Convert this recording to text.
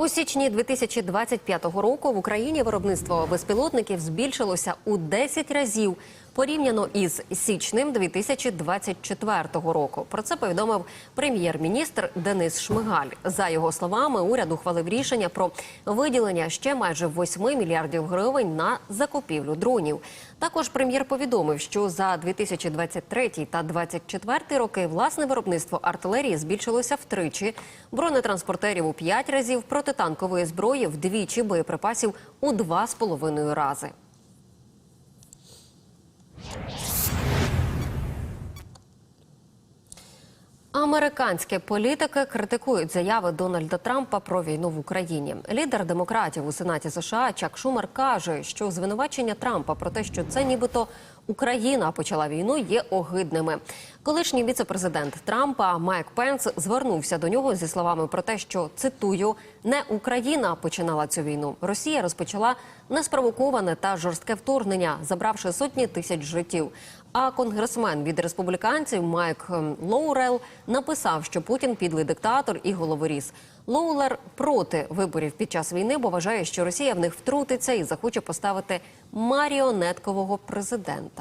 У січні 2025 року в Україні виробництво безпілотників збільшилося у 10 разів порівняно із січнем 2024 року. Про це повідомив прем'єр-міністр Денис Шмигаль. За його словами, уряд ухвалив рішення про виділення ще майже 8 мільярдів гривень на закупівлю дронів. Також прем'єр повідомив, що за 2023 та 2024 роки власне виробництво артилерії збільшилося втричі, бронетранспортерів у 5 разів, протитанкової зброї вдвічі, боєприпасів у 2,5 рази. Американські політики критикують заяви Дональда Трампа про війну в Україні. Лідер демократів у Сенаті США Чак Шумер каже, що звинувачення Трампа про те, що це нібито Україна почала війну, є огидними. Колишній віцепрезидент Трампа Майк Пенс звернувся до нього зі словами про те, що цитую не Україна починала цю війну. Росія розпочала неспровоковане та жорстке вторгнення, забравши сотні тисяч життів. А конгресмен від республіканців Майк ем, Лоурел написав, що Путін підлий диктатор і головоріз. Лоулер проти виборів під час війни, бо вважає, що Росія в них втрутиться і захоче поставити маріонеткового президента.